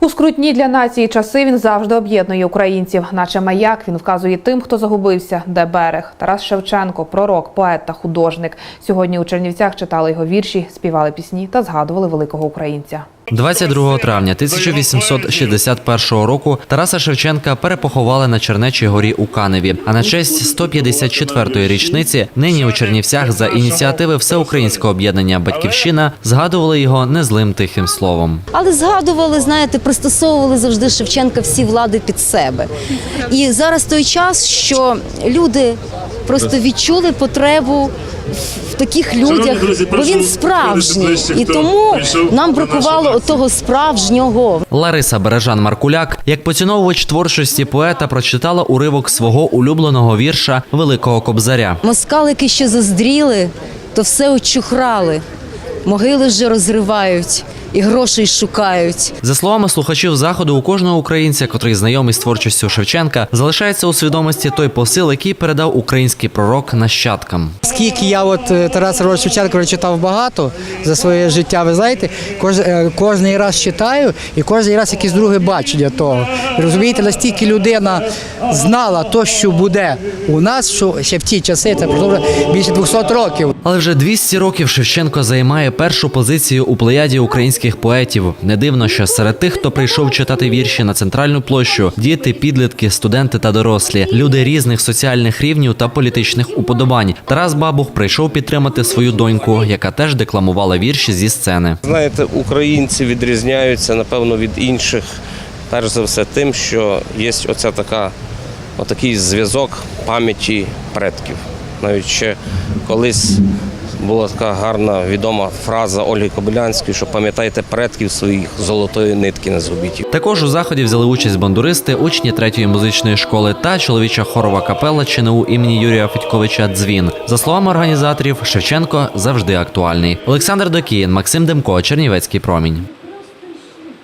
У скрутні для нації часи він завжди об'єднує українців, наче маяк він вказує тим, хто загубився, де берег. Тарас Шевченко, пророк, поет та художник. Сьогодні у Чернівцях читали його вірші, співали пісні та згадували великого українця. 22 травня 1861 року Тараса Шевченка перепоховали на Чернечій горі у Каневі. А на честь 154-ї річниці нині у Чернівцях за ініціативи Всеукраїнського об'єднання Батьківщина згадували його незлим тихим словом. Але згадували, знаєте, пристосовували завжди Шевченка всі влади під себе. І зараз той час, що люди просто відчули потребу в таких людях, друзі, бо він справжній, ближче, і тому нам бракувало того справжнього. Лариса Бережан Маркуляк, як поціновувач творчості поета, прочитала уривок свого улюбленого вірша Великого Кобзаря. Москалики, що заздріли, то все очухрали. Могили вже розривають і грошей шукають. За словами слухачів заходу, у кожного українця, котрий знайомий з творчістю Шевченка, залишається у свідомості той посил, який передав український пророк нащадкам. Скільки я от е, Тараса Григоровича Шевченка прочитав багато за своє життя, ви знаєте, кож, е, кожний раз читаю і кожен раз якесь друге бачення того. Розумієте, настільки людина знала то, що буде у нас, що ще в ті часи, це пройшло вже більше 200 років. Але вже 200 років Шевченко займає першу позицію у плеяді українських поетів. Не дивно, що серед тих, хто прийшов читати вірші на центральну площу, діти, підлітки, студенти та дорослі, люди різних соціальних рівнів та політичних уподобань. Тарас Бабух прийшов підтримати свою доньку, яка теж декламувала вірші зі сцени. Знаєте, українці відрізняються, напевно, від інших, перш за все, тим, що є оця така, отакий зв'язок пам'яті предків. Навіть ще колись була така гарна відома фраза Ольги Кобилянської, що пам'ятайте предків своїх золотої нитки не згубіть. Також у заході взяли участь бандуристи, учні третьої музичної школи та чоловіча хорова капела ЧНУ імені Юрія Федьковича Дзвін. За словами організаторів, Шевченко завжди актуальний. Олександр Докіїн, Максим Демко, Чернівецький промінь.